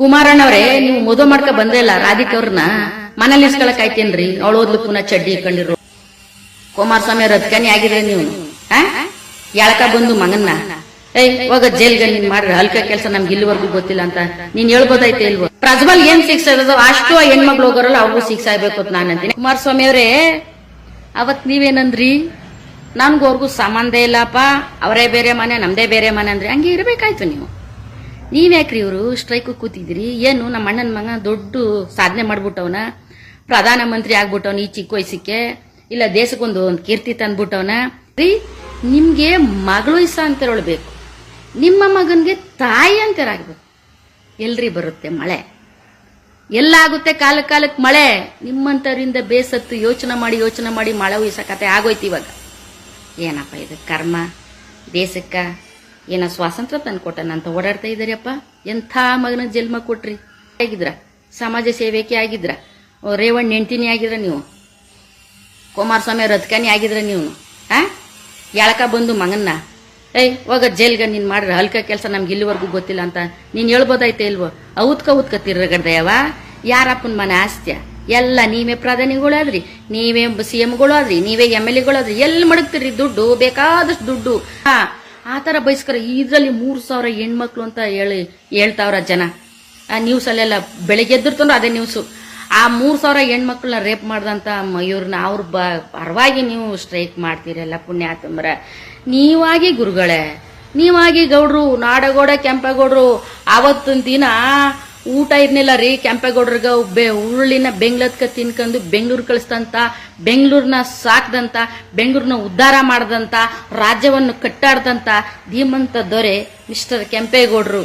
ಕುಮಾರಣ್ಣವ್ರೆ, ನೀವು ಮದುವೆ ಮಾಡ್ಕೊ ಬಂದೇ ಇಲ್ಲ ರಾಧಿಕ ಅವ್ರನ್ನ? ಮನೇಲಿ ಇಸ್ಕೊಳಕ್ ಆಯ್ತೇನ್ರಿ? ಅವಳು ಓದ್ಲು ಪುನಃ ಚಡ್ಡಿ ಕಂಡಿರು ಕುಮಾರಸ್ವಾಮಿ ಅವ್ರ ಅದ್ಕಾನಿ ಆಗಿದ್ರೆ ನೀವು? ಎಳಕ ಬಂದು ಮಗನ್ನ? ಏಯ್, ಹೋಗ ಜೈಲ್ಗೆ ನೀನ್ ಮಾಡ್ರಿ ಹಲ್ಕ ಕೆಲಸ ನಮ್ಗೆ ಇಲ್ಲಿವರೆಗೂ ಗೊತ್ತಿಲ್ಲ ಅಂತ. ನೀನ್ ಹೇಳ್ಬೋದೈತೆ ಇಲ್ವೋ? ಪ್ರಜ್ವಲ್ ಏನ್ ಸಿಕ್ಸ್ ಇರೋದು? ಅಷ್ಟು ಹೆಣ್ಮಕ್ಳು ಹೋಗೋರಲ್ಲ, ಅವ್ರಿಗೂ ಸಿಕ್ಸ್ ಆಗ್ಬೇಕು ಅಂತ ನಾನು ಅಂತೀನಿ. ಕುಮಾರಸ್ವಾಮಿ ಅವರೇ, ಅವತ್ ನೀವೇನಂದ್ರಿ? ನನ್ಗೂ ಅವ್ರಿಗೂ ಸಂಬಂಧ ಇಲ್ಲಪ್ಪ. ಅವರೇ ಬೇರೆ ಮನೆ, ನಮ್ದೇ ಬೇರೆ ಮನೆ ಅಂದ್ರೆ. ಹಂಗೆ ಇರ್ಬೇಕಾಯ್ತು ನೀವು. ನೀವ್ಯಾಕ್ರಿ ಇವರು? ಸ್ಟ್ರೈಕ್ ಕೂತಿದ್ರಿ ಏನು? ನಮ್ಮ ಅಣ್ಣನ ಮಗ ದೊಡ್ಡ ಸಾಧನೆ ಮಾಡ್ಬಿಟ್ಟವನ. ಪ್ರಧಾನ ಮಂತ್ರಿ ಆಗ್ಬಿಟ್ಟವನ ಈ ಚಿಕ್ಕ ವಯಸ್ಸಿಗೆ. ಇಲ್ಲ, ದೇಶಕ್ಕೊಂದು ಒಂದು ಕೀರ್ತಿ ತಂದ್ಬಿಟ್ಟವನ. ರೀ, ನಿಮ್ಗೆ ಮಗಳು ಇಸ ಹೇಳ್ಬೇಕು ನಿಮ್ಮ ಮಗನ್ಗೆ ತಾಯಿ ಅಂತಿರಾಗ್ಬೇಕು. ಎಲ್ರಿ ಬರುತ್ತೆ ಮಳೆ. ಎಲ್ಲಾಗುತ್ತೆ ಕಾಲ ಕಾಲಕ್ಕೆ ಮಳೆ. ನಿಮ್ಮಂತರಿಂದ ಬೇಸತ್ತು ಯೋಚನೆ ಮಾಡಿ ಯೋಚನೆ ಮಾಡಿ ಮಳೆ ಉಯ್ಸೋ ಕತೆ ಆಗೋಯ್ತು ಇವಾಗ. ಏನಪ್ಪ ಇದು ಕರ್ಮ? ದೇಶಕ್ಕ ಏನ ಸ್ವಾತಂತ್ರ್ಯ ತಂದು ಕೊಟ್ಟನಂತ ಓಡಾಡ್ತಾ ಇದ್ದೀರಪ್ಪ ಎಂಥ ಮಗನ ಜನ್ಮ ಕೊಟ್ರಿ? ಆಗಿದ್ರ ಸಮಾಜ ಸೇವೆಕೆ ಆಗಿದ್ರ? ರೇವಣ್ಣ ನೆಂಟಿನಿ ಆಗಿದ್ರ ನೀವು? ಕುಮಾರಸ್ವಾಮಿ ಅವ್ರ ಆಗಿದ್ರ ನೀವು? ಆ ಯಾಳಕ ಬಂದು ಮಗನ್ನ? ಏಯ್, ಹೋಗ ಜೈಲ್ಗೆ ನೀನ್ ಮಾಡ್ರಿ ಹಲ್ಕ ಕೆಲಸ ನಮ್ಗೆ ಇಲ್ಲಿವರೆಗೂ ಗೊತ್ತಿಲ್ಲ ಅಂತ ನೀನ್ ಹೇಳ್ಬೋದೈತೆ ಇಲ್ವೋ? ಔತ್ಕ ಉತ್ಕತ್ತಿರ ತಿರ್ಗಡ್ದಯವ ಯಾರಪ್ಪನ ಮನೆ ಆಸ್ತ್ಯ? ಎಲ್ಲ ನೀವೇ ಪ್ರಧಾನಿಗಳಾದ್ರಿ. ನೀವೇ ಸಿ ಎಂಗಳು ಆದ್ರಿ ನೀವೇ ಎಂ ಎಲ್ ಎಗಳಾದ್ರಿ ಎಲ್ಲಿ ಮಡಗ್ತೀರಿ ದುಡ್ಡು ಬೇಕಾದಷ್ಟು ದುಡ್ಡು. ಹಾ ಆ ಥರ ಬಯಸ್ಕರ, ಇದರಲ್ಲಿ ಮೂರು ಸಾವಿರ ಹೆಣ್ಮಕ್ಳು ಅಂತ ಹೇಳಿ ಹೇಳ್ತಾವ್ರ ಜನ. ಆ ನ್ಯೂಸ್ ಬೆಳಗ್ಗೆ ಎದ್ದಿರ್ತಂದ್ರೆ ಅದೇ ನ್ಯೂಸು ಆ ಮೂರು ಸಾವಿರ ಹೆಣ್ಮಕ್ಳನ್ನ ರೇಪ್ ಮಾಡ್ದಂಥ ಮಯೂರ್ನ ಅವ್ರ ಬ, ಪರವಾಗಿ ನೀವು ಸ್ಟ್ರೈಕ್ ಮಾಡ್ತೀರಲ್ಲ ಪುಣ್ಯಾತಂಬರ ನೀವಾಗಿ ಗುರುಗಳೇ, ನೀವಾಗಿ ಗೌಡ್ರು, ನಾಡಗೌಡ, ಕೆಂಪೇಗೌಡ್ರು ಆವತ್ತಿನ ದಿನ ಊಟ ಇರ್ನಿಲ್ಲ ರೀ ಕೆಂಪೇಗೌಡ್ರಿಗೆ ಬೆ ಉರುಳಿನ ಬೆಂಗ್ಳದ್ಕ ತಿನ್ಕೊಂಡು ಬೆಂಗಳೂರು ಕಳಿಸ್ದಂತ ಬೆಂಗಳೂರನ್ನ ಸಾಕ್ದಂತ ಬೆಂಗಳೂರನ್ನ ಉದ್ಧಾರ ಮಾಡ್ದಂತ, ರಾಜ್ಯವನ್ನು ಕಟ್ಟಾಡ್ದಂತ ಧೀಮಂತ ದೊರೆ ಮಿಸ್ಟರ್ ಕೆಂಪೇಗೌಡ್ರು.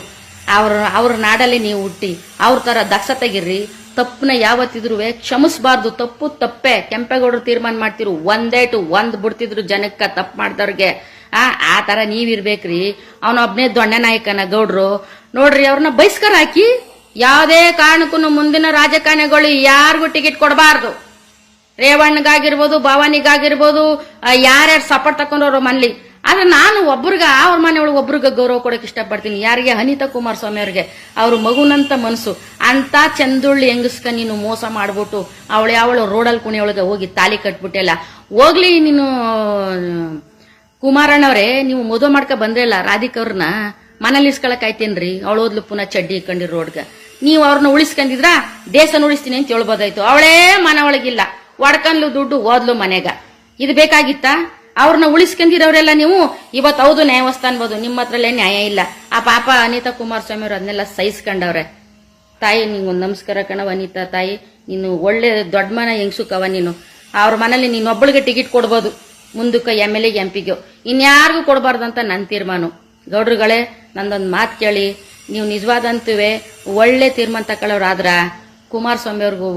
ಅವ್ರ ಅವ್ರ ನಾಡಲ್ಲಿ ನೀವು ಹುಟ್ಟಿ, ಅವ್ರ ತರ ದಕ್ಷತೆಗಿರ್ರಿ ತಪ್ಪನ ಯಾವತ್ತಿದ್ರು ಕ್ಷಮಿಸಬಾರ್ದು, ತಪ್ಪು ತಪ್ಪೆ. ಕೆಂಪೇಗೌಡರು ತೀರ್ಮಾನ ಮಾಡ್ತಿರು ಒಂದೇಟು ಒಂದ್ ಬಿಡ್ತಿದ್ರು ಜನಕ್ಕ ತಪ್ಪು ಮಾಡ್ದವ್ರಿಗೆ. ಆ ಆ ತರ ನೀವಿರ್ಬೇಕ್ರಿ. ಅವನೊಬ್ನೇ ದೊಣ್ಣೆ ನಾಯಕನ ಗೌಡ್ರು. ನೋಡ್ರಿ, ಅವ್ರನ್ನ ಬಹಿಷ್ಕಾರ ಹಾಕಿ. ಯಾವುದೇ ಕಾರಣಕ್ಕೂ ಮುಂದಿನ ರಾಜಕಾರಣಿಗಳು ಯಾರಿಗೂ ಟಿಕೆಟ್ ಕೊಡಬಾರ್ದು. ರೇವಣ್ಣಗಾಗಿರ್ಬೋದು, ಭವಾನಿಗಾಗಿರ್ಬೋದು ಯಾರ್ಯಾರು ಸಪೋರ್ಟ್ ತಕೊಂಡವ್ರು ಮನ್ಲಿ. ಆದ್ರೆ ನಾನು ಒಬ್ರಿಗೆ ಅವ್ರ ಮನೆ ಒಳಗೆ ಒಬ್ರಿಗೆ ಗೌರವ ಕೊಡೋಕೆ ಇಷ್ಟಪಡ್ತೀನಿ. ಯಾರಿಗೆ? ಅನಿತಾ ಕುಮಾರಸ್ವಾಮಿ ಅವ್ರಿಗೆ. ಅವ್ರ ಮಗುನಂತ ಮನಸ್ಸು. ಅಂತ ಚಂದುಳ್ಳಿ ಹೆಂಗಸ್ಕ ನೀನು ಮೋಸ ಮಾಡ್ಬಿಟ್ಟು ಅವಳು ಯಾವಳು ರೋಡಲ್ಲಿ ಕುಣಿಯೊಳಗೆ ಹೋಗಿ ತಾಲಿ ಕಟ್ಬಿಟ್ಟೆಲ್ಲ ಹೋಗ್ಲಿ ನೀನು, ಕುಮಾರಣ್ಣವ್ರೆ, ನೀವು ಮದುವೆ ಮಾಡ್ಕೊ ಬಂದ್ರಲ್ಲ ರಾಧಿಕಾ ಅವ್ರನ್ನ ಮನೇಲಿ ಇಸ್ಕೊಳಕ್ ಅವಳು ಓದ್ಲು ಪುನಃ ಚಡ್ಡಿ ಇಕ್ಕಂಡಿ ರೋಡ್ಗ. ನೀವು ಅವ್ರನ್ನ ಉಳಿಸ್ಕೊಂಡಿದ್ರ? ದೇಶನ ಉಳಿಸ್ತೀನಿ ಅಂತ ಹೇಳ್ಬೋದಾಯ್ತು. ಅವಳೇ ಮನ ಒಳಗಿಲ್ಲ. ದುಡ್ಡು ಓದ್ಲು ಮನೆಗ. ಇದು ಬೇಕಾಗಿತ್ತ? ಅವ್ರನ್ನ ಉಳಿಸ್ಕೊಂಡಿರೋರೆಲ್ಲ ನೀವು? ಇವತ್ತು ಹೌದು ನ್ಯಾಯವಸ್ಥಾನ ಅನ್ಬೋದು. ನಿಮ್ಮ ಹತ್ರಲ್ಲೇ ನ್ಯಾಯ ಇಲ್ಲ. ಆ ಪಾಪ ಅನಿತಾ ಕುಮಾರಸ್ವಾಮಿ ಅವ್ರು ಅದನ್ನೆಲ್ಲ ಸಹಿಸ್ಕೊಂಡವ್ರೆ. ತಾಯಿ ನಿಂಗೊಂದು ನಮಸ್ಕಾರ ಕಣವ ಅನಿತಾ ತಾಯಿ. ನೀನು ಒಳ್ಳೆ ದೊಡ್ಡ ಮನ ಹೆಂಗ್ಸುಕವ ನೀನು. ಅವ್ರ ಮನೇಲಿ ನೀನೊಬ್ಬಳಿಗೆ ಟಿಕೆಟ್ ಕೊಡ್ಬೋದು. ಮುಂದಕ್ಕೆ ಎಂ ಎಲ್ ಎ ಎಂ ಪಿಗೆ. ಇನ್ಯಾರಿಗೂ ಕೊಡಬಾರ್ದಂತ ನನ್ನ ತೀರ್ಮಾನ. ಗೌಡ್ರುಗಳೇ, ನಂದೊಂದು ಮಾತು ಕೇಳಿ. ನೀವು ನಿಜವಾದಂತುವೆ ಒಳ್ಳೆ ತೀರ್ಮಾನ ತಗೊಳ್ಳೋರಾದ್ರ ಕುಮಾರಸ್ವಾಮಿ ಅವ್ರಿಗೂ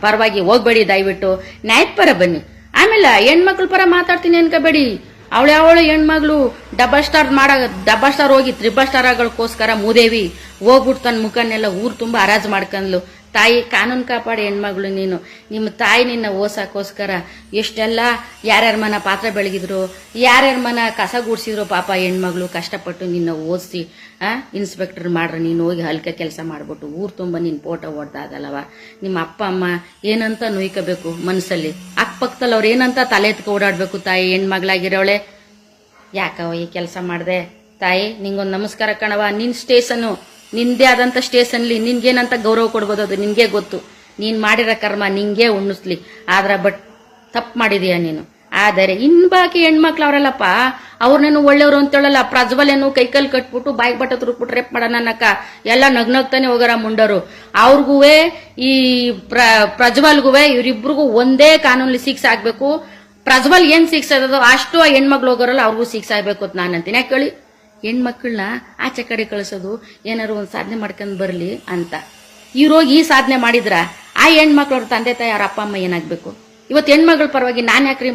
ಪರವಾಗಿ ಹೋಗ್ಬೇಡಿ, ದಯವಿಟ್ಟು. ನ್ಯಾಯದ ಪರ ಬನ್ನಿ. ಆಮೇಲೆ ಹೆಣ್ಮಕ್ಳ ಪರ ಮಾತಾಡ್ತೀನಿ ಅನ್ಕೋಬೇಡಿ. ಅವಳು ಯಾವಳು ಹೆಣ್ಮಗಳು ಡಬಲ್ ಸ್ಟಾರ್ ಮಾಡ, ಡಬಲ್ ಸ್ಟಾರ್ ಹೋಗಿ ತ್ರಿಬಲ್ ಸ್ಟಾರ್ ಆಗೋಕ್ಕೋಸ್ಕರ ಮೂದೇವಿ ಹೋಗ್ಬಿಟ್ಟು ತನ್ನ ಮುಖನ್ನೆಲ್ಲ ಊರು ತುಂಬ ಹರಾಜು ಮಾಡ್ಕೊಂಡ್ಲು ತಾಯಿ ಕಾನೂನು ಕಾಪಾಡಿ ಹೆಣ್ಮಗಳು ನೀನು. ನಿಮ್ಮ ತಾಯಿ ನಿನ್ನ ಓಸಕ್ಕೋಸ್ಕರ ಎಷ್ಟೆಲ್ಲ ಯಾರ್ಯಾರ ಮನ ಪಾತ್ರ ಬೆಳಗಿದ್ರು, ಯಾರ್ಯಾರ ಮನ ಕಸ ಗುಡಿಸಿದ್ರು ಪಾಪ ಹೆಣ್ಮಗಳು ಕಷ್ಟಪಟ್ಟು ನಿನ್ನ ಓದಿಸಿ ಇನ್ಸ್ಪೆಕ್ಟರ್ ಮಾಡ್ರಿ, ನೀನು ಹೋಗಿ ಹಲ್ಕೆ ಕೆಲಸ ಮಾಡ್ಬಿಟ್ಟು ಊರು ತುಂಬ ನಿನ್ನ ಫೋಟೋ ಹೊಡ್ದಾದಲ್ಲವ ನಿಮ್ಮ ಅಪ್ಪ, ಅಮ್ಮ ಏನಂತ ನುಯ್ಕೋಬೇಕು ಮನಸ್ಸಲ್ಲಿ ಅಕ್ಕಪಕ್ಕದಲ್ಲಿ ಅವ್ರು ಏನಂತ ತಲೆ ಎತ್ಕೊ ಓಡಾಡಬೇಕು ತಾಯಿ, ಹೆಣ್ಮಗಳಾಗಿರೋಳೆ. ಯಾಕವ ಈ ಕೆಲಸ ಮಾಡಿದೆ? ತಾಯಿ, ನಿಂಗೊಂದು ನಮಸ್ಕಾರ ಕಣವ ನಿನ್ನ ಸ್ಟೇಷನು ನಿಂದೇ ಆದಂತ ಸ್ಟೇಷನ್ಲಿ ನಿನ್ಗೇನಂತ ಗೌರವ ಕೊಡ್ಬೋದು ಅದು ನಿನ್ಗೆ ಗೊತ್ತು. ನೀನ್ ಮಾಡಿರೋ ಕರ್ಮ ನಿಂಗೆ ಉಣ್ಣಿಸ್ಲಿ. ಆದ್ರ ಬಟ್ ತಪ್ಪು ಮಾಡಿದೀಯ ನೀನು. ಆದರೆ ಇನ್ ಬಾಕಿ ಹೆಣ್ಮಕ್ಳು ಅವರಲ್ಲಪ್ಪ ಅವ್ರನ್ನೇನು ಒಳ್ಳೆಯವರು ಅಂತೇಳಲ್ಲ ಪ್ರಜ್ವಲೇನು ಕೈಕಲ್ ಕಟ್ಬಿಟ್ಟು ಬಾಯಿಗೆ ಬಟ್ಟ ತುರುಕ್ಬಿಟ್ಟು ರೇಪ್ ಮಾಡೋಣಕ್ಕ ಎಲ್ಲ ನಗ್ನಗ್ತಾನೆ ಹೋಗರ ಮುಂಡರು. ಅವ್ರಿಗೂ ಈ ಪ್ರ, ಪ್ರಜ್ವಲ್ಗುವೆ, ಇವರಿಬ್ರಿಗೂ ಒಂದೇ ಕಾನೂನಲ್ಲಿ ಸಿಕ್ಸ್ ಆಗ್ಬೇಕು. ಪ್ರಜ್ವಲ್ ಏನ್ ಸಿಕ್ಸ್ ಅದೋ ಅಷ್ಟು ಆ ಹೆಣ್ಮಕ್ಳು ಹೋಗೋರಲ್ಲ ಅವ್ರಿಗೂ ಸಿಕ್ಸ್ ಆಗ್ಬೇಕು ಅಂತ ನಾನು ಅಂತೀನಿ ಯಾಕೆ ಹೇಳಿ? ಹೆಣ್ಮಕ್ಳನ್ನ ಆಚೆ ಕಡೆ ಕಳಿಸೋದು ಏನಾರು ಒಂದು ಸಾಧನೆ ಮಾಡ್ಕೊಂಡು ಬರಲಿ ಅಂತ. ಇವ್ರೋಗಿ ಈ ಸಾಧನೆ ಮಾಡಿದ್ರ ಆ ಹೆಣ್ಮಕ್ಳವ್ರ ತಂದೆ ತಾಯಿ ಅವ್ರ ಅಪ್ಪ ಅಮ್ಮ ಏನಾಗಬೇಕು? ಇವತ್ತು ಹೆಣ್ಮಕ್ಳ ಪರವಾಗಿ ನಾನು ಯಾಕ್ರಿ